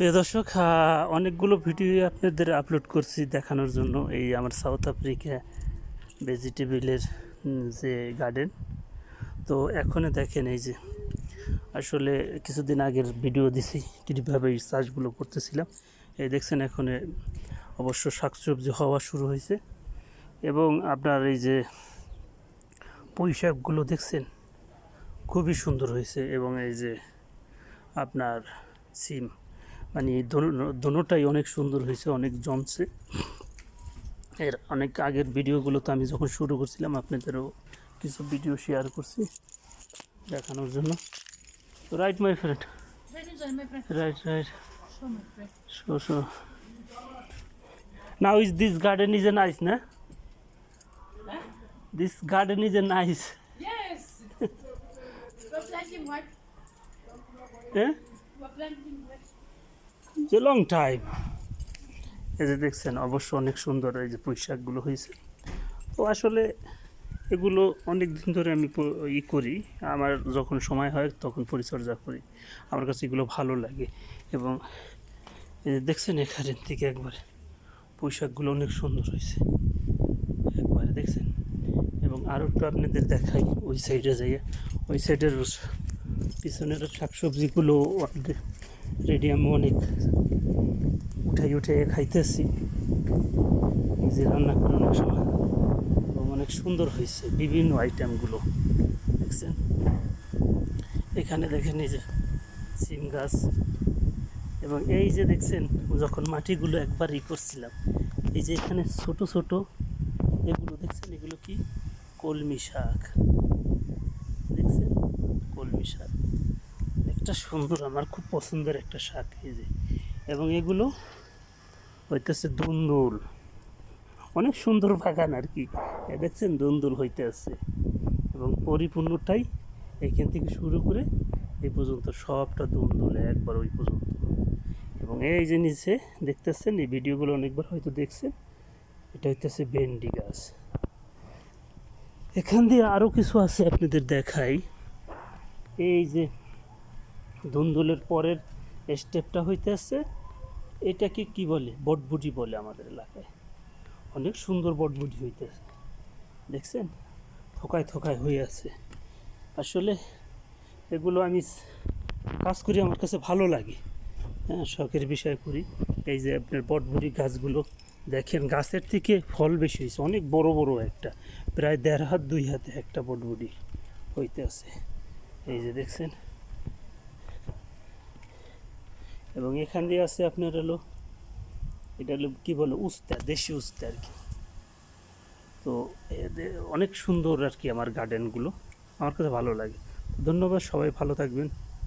প্রিয় দর্শক অনেকগুলো ভিডিও আপনাদের আপলোড করছি দেখানোর জন্য এই আমার সাউথ আফ্রিকা ভেজিটেবলের যে গার্ডেন তো এখন দেখেন এই যে, আসলে কিছুদিন আগের ভিডিও দিছি, কীভাবে এই চাষগুলো করতেছিলাম। এই দেখছেন এখন অবশ্য শাকসবজি হওয়া শুরু হয়েছে এবং আপনার এই যে পুঁই শাকগুলো দেখছেন, খুবই সুন্দর হয়েছে এবং এই যে আপনার সিম মানে দোনো- দোনোটাই অনেক সুন্দর হয়েছে অনেক জমছে এর অনেক আগের ভিডিওগুলো তো আমি যখন শুরু করছিলাম আপনাদেরও কিছু ভিডিও শেয়ার করছি দেখানোর জন্য right my friend. Right right. Show show now is this garden is a nice না this garden is a nice? হ্যাঁ? যে লং টাইম এই যে দেখছেন, অবশ্য অনেক সুন্দর এই যে পুঁইশাকগুলো হয়েছে। তো আসলে এগুলো অনেক দিন ধরে আমি ই করি। আমার যখন সময় হয় তখন পরিচর্যা করি। আমার কাছে এগুলো ভালো লাগে। এবং এই যে দেখছেন এখানের থেকে একবার পুঁইশাকগুলো অনেক সুন্দর হয়েছে। একবারে দেখছেন? এবং আরও একটু আপনাদের দেখাই ওই সাইডে যাইয়ে। ওই সাইডের পিছনের শাকসবজিগুলো রেডি আমি অনেক উঠাই উঠে খাইতেছি। নিজে রান্না করানোর সময়। এবং অনেক সুন্দর হয়েছে বিভিন্ন আইটেমগুলো, দেখছেন? এখানে দেখেন এই যে সিম গাছ এবং এই যে দেখছেন, যখন মাটিগুলো একবার ই করছিলাম, এই যে এখানে ছোট ছোট এগুলো, দেখছেন? এগুলো কি? কলমি শাক। দেখছেন? কলমি শাক। একটা সুন্দর, আমার খুব পছন্দের একটা শাক এই যে। এবং এগুলো হইতেছে দুন্দুল। অনেক সুন্দর বাগান আর কি। দেখছেন দুন্দুল হইতে আছে। এবং পরিপূর্ণটাই এইখান থেকে শুরু করে এই পর্যন্ত সবটা দুন্দুল একবার ওই পর্যন্ত। এবং এই যে নিচে দেখতেছেন, এই ভিডিওগুলো অনেকবার হয়তো দেখছেন, এটা হইতেছে ভেন্ডি গাছ। এখান দিয়ে আরও কিছু আছে আপনাদের দেখাই। এই যে ধুন্দুলের পরের স্টেপটা হইতে হইতেছে, এটাকে কি বলে? বটবুটি বলে আমাদের এলাকায়। অনেক সুন্দর বটবুটি হইতেছে। দেখছেন? থোকায় থোকায় হয়ে আছে। আসলে এগুলো আমি কাজ করি আমার কাছে ভালো লাগে। হ্যাঁ শখের বিষয় করি। এই যে আপনার বটবুটি গাছগুলো, দেখেন গাছের থেকে ফল বেশি হয়েছে। অনেক বড় বড় একটা, প্রায় দেড় হাত দুই হাতে একটা বটবুটি হইতে আছে এই যে দেখছেন? এবং এখান দিয়ে আছে আপনার হলো, এটা হলো কী বলে, উস্তা, দেশি উস্তা আর কি। তো অনেক সুন্দর আর কি আমার গার্ডেনগুলো আমার কাছে ভালো লাগে। ধন্যবাদ, সবাই ভালো থাকবেন।